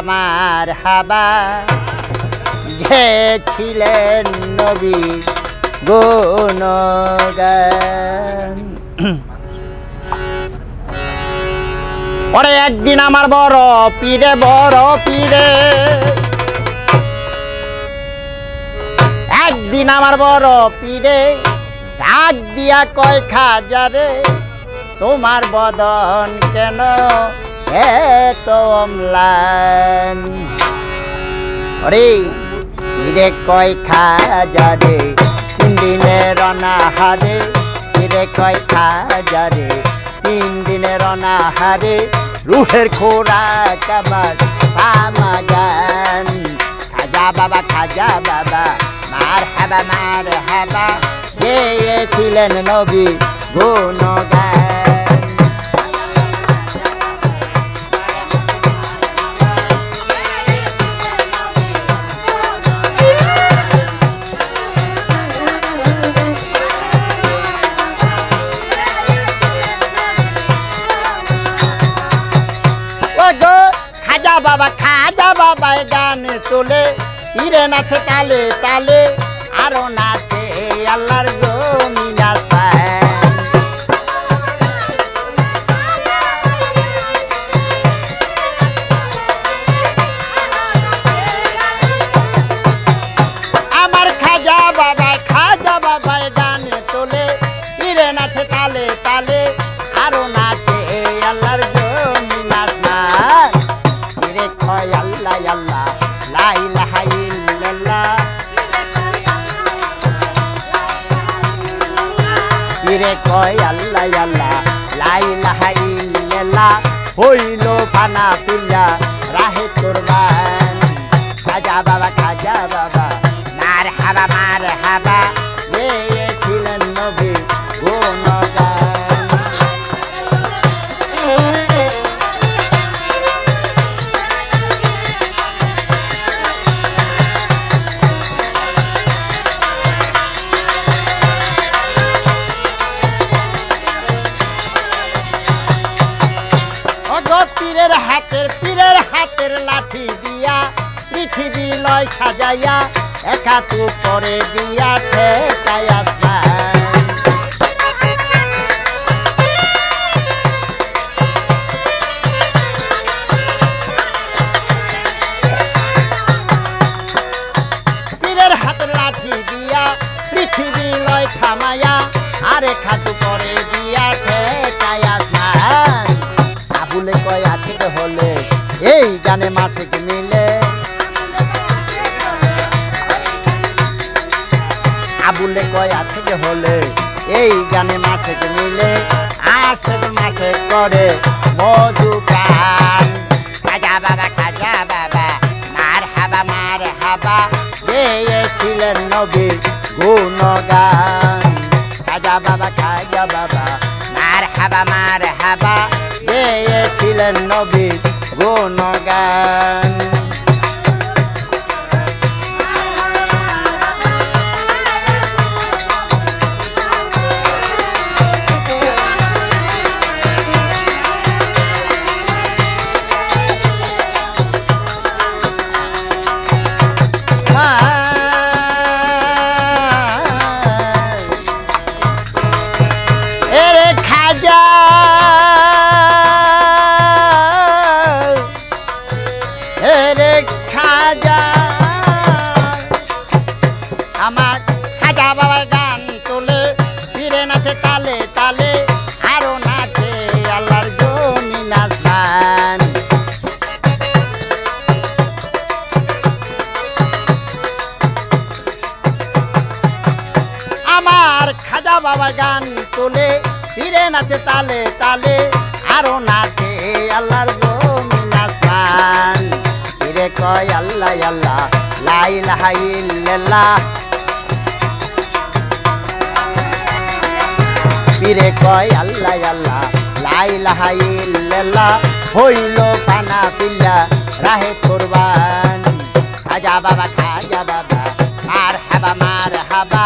আমার হাবা। গেছিলেন নবী গুণগান। ওরে একদিন আমার বড় পীরে বড় পীরে। একদিন আমার বড় পীরে ডাক দিয়া কয় খাজারে তোমার বদন কেন এত অম্লান ওরে পীরে কয় খাজারে তিন দিনের অনাহারে পীরে কয় খাজারে তিন দিনের অনাহারে রুহের খোরাক আমার সামাগান খাজা বাবা খাজা বাবা মার হাবা মার হাবা গেয়েছিলেন নবী গুণগান। বাবা খাজা বাবা গান তোলে পীরে নাচে তালে তালে, আরও নাচে আল্লাহর জমিনা আমার খাজা বাবা খাজা বাবা কয় আল্লাহ আল্লাহ লা ইলাহা ইল্লাল্লাহ হইল ফানা পিল্লা রাহে কুরবান খাজা বাবা খাজা বাবা, মার হাবা মার হাবা পৃথিবী লয় সাজাইয়া, একা তু করে দিয়া আরে খাতু করে দিয়া। আবুলে কয় আছে হলে এই গানে মাসিক মিলে আবুলে কয় আছে হলে এই গানে মাসিক মিলে, আশেক মাসে করে মধু প্রাণ। খাজা বাবা খাজা বাবা, মার হাবা মার হাবা, গেয়েছিলেন নবী গুণগান। খাজা বাবা খাজা বাবা, মার হাবা মার হাবা, গেয়েছিলেন নবী গুণগান। আমার খাজা বাবার গান তোলে ফিরে নাচে তালে তালে, আরও নাচে আল্লাহর জমি নাচান আমার খাজা বাবা গান তোলে ফিরে নাচে তালে তালে, আরও নাচে আল্লাহর ফিরে কয় আল্লাহ আল্লাহ লাই লাহাইল্লাহ ফিরে কয় আল্লাহ আল্লাহ, লাই লাহাইল্লাহ হইল পানা পিল্লা রাহে কোরবান। খাজা বাবা খাজা বাবা মার হাবা মার হাবা